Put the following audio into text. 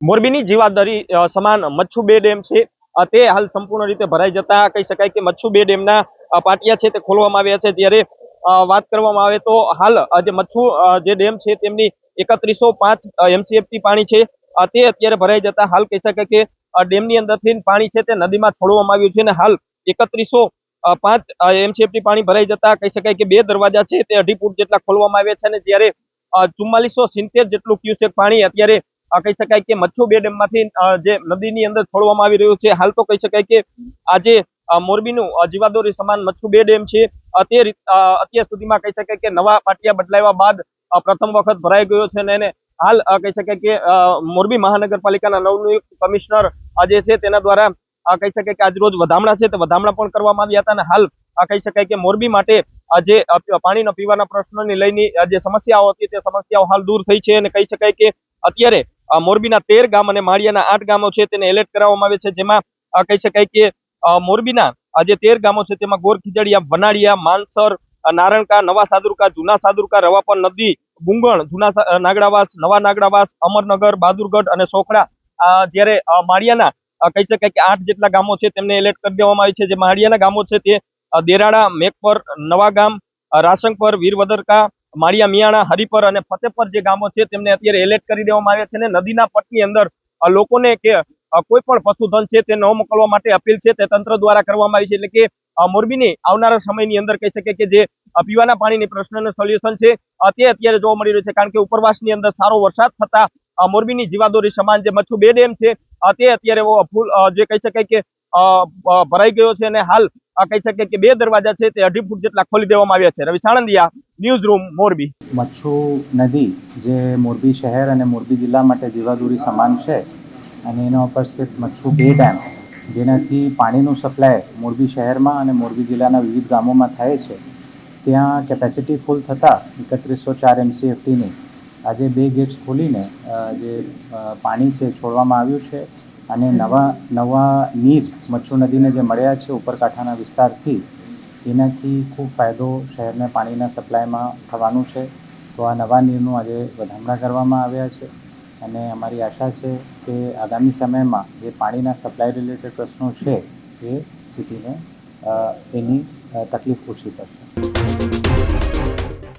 મોરબીની જીવાદરી સમાન મચ્છુ બે ડેમ છે. તે હાલ સંપૂર્ણ રીતે ભરાઈ જતા કહી શકાય કે મચ્છુ બે ડેમના પાટિયા છે તે ખોલવામાં આવ્યા છે. જ્યારે વાત કરવામાં આવે તો હાલ જે મચ્છુ જે ડેમ છે તેમની એકત્રીસો પાંચ એમસીએફટી પાણી છે. તે અત્યારે ભરાઈ જતા હાલ કહી શકાય કે ડેમની અંદરથી પાણી છે તે નદીમાં છોડવામાં આવ્યું છે અને હાલ એકત્રીસો પાંચ એમસીએફટી પાણી ભરાઈ જતા કહી શકાય કે બે દરવાજા છે તે અઢી ફૂટ જેટલા ખોલવામાં આવ્યા છે અને જ્યારે ચુમ્માલીસો સિત્તેર જેટલું ક્યુસેક પાણી અત્યારે કહી શકાય કે મચ્છુ બે ડેમમાંથી જે નદીની અંદર છોડવામાં આવી રહ્યું છે, હાલ તો કહી શકાય કે આજે મોરબીનું જીવાદોરી સમાન મચ્છુ બે ડેમ છે. અત્યાર સુધીમાં કહી શકાય કે નવા પાટિયા બદલાવ્યા બાદ પ્રથમ વખત ભરાઈ ગયો છે અને એને હાલ કહી શકાય કે મોરબી મહાનગરપાલિકાના નવનિયુક્ત કમિશનર જે છે તેના દ્વારા કહી શકાય કે આજરોજ વધામણા છે. તે વધામણા પણ કરવામાં આવ્યા હતા અને હાલ કહી શકાય કે મોરબી માટે જે પાણીના પીવાના પ્રશ્નોની લઈને જે સમસ્યાઓ હતી તે સમસ્યાઓ હાલ દૂર થઈ છે અને કહી શકાય કે અત્યારે મોરબીના તેર ગામ અને માળિયાના આઠ ગામો છે તેને એલર્ટ કરવામાં આવે છે. જેમાં કહી શકાય કે મોરબીના જે તેર ગામો છે તેમાં ગોર ખીજડીયા વનાળિયા માનસર નારણકા નવા સાદુરકા જૂના સાદુરકા રવાપર નદી ગુંગણ જૂના નાગડાવાસ નવા નાગડાવાસ અમરનગર બહાદુરગઢ અને સોખડા જ્યારે માળિયાના કહી શકાય કે આઠ જેટલા ગામો છે તેમને એલર્ટ કરી દેવામાં આવી છે. જે માળિયાના ગામો છે તે અ, દેરાડા મેઘપર નવા ગામ અ, રાસંગપર વીરવદરકા માળિયા મિયાણા, હરિપર અને ફતેપર જે ગામો છે, તેમને અત્યારે એલર્ટ કરી દેવામાં આવ્યા છે અને નદીના પટની અંદર લોકોને કે કોઈ પણ પશુધન છે તે ન મોકલવા માટે અપીલ છે. તે તંત્ર દ્વારા કરવામાં આવી છે એટલે કે મોરબીની આવનારા સમયની અંદર કહી શકે કે જે પીવાના પાણીની પ્રશ્નનું સોલ્યુશન છે. તે અત્યારે જોવા મળી રહ્યું છે કારણ કે ઉપરવાસની અંદર સારો વરસાદ થતા મોરબીની જીવાદોરી સમાન જે મચ્છુ બે ડેમ છે તે અત્યારે ફૂલ જે કહી શકાય કે ભરાઈ ગયો છે અને હાલ કહી શકાય કે બે દરવાજા છે તે અઢી ફૂટ જેટલા ખોલી દેવામાં આવ્યા છે. Ravi Sanandiya, news room, Morbi. Machchhu નદી જે મોરબી શહેર અને મોરબી જિલ્લા માટે જીવાદોરી સમાન છે અને એના ઉપર સ્થિત મચ્છુ બે ડેમ જેનાથી પાણીનું સપ્લાય મોરબી શહેરમાં અને મોરબી જિલ્લાના વિવિધ ગામોમાં થાય છે. ત્યાં કેપેસિટી ફૂલ થતાં એકત્રીસો ચાર એમસીએફટીની આજે બે ગેટ્સ ખોલીને જે પાણી છે છોડવામાં આવ્યું છે અને નવા નવા નીર મચ્છુ નદીને જે મળ્યા છે ઉપરકાંઠાના વિસ્તારથી, એનાથી ખૂબ ફાયદો શહેરને પાણીના સપ્લાયમાં થવાનું છે. તો આ નવા નીરનું આજે વધામણા કરવામાં આવ્યા છે અને અમારી આશા છે કે આગામી સમયમાં જે પાણીના સપ્લાય રિલેટેડ પ્રશ્નો છે એ સિટીને એની તકલીફ ઓછી પડશે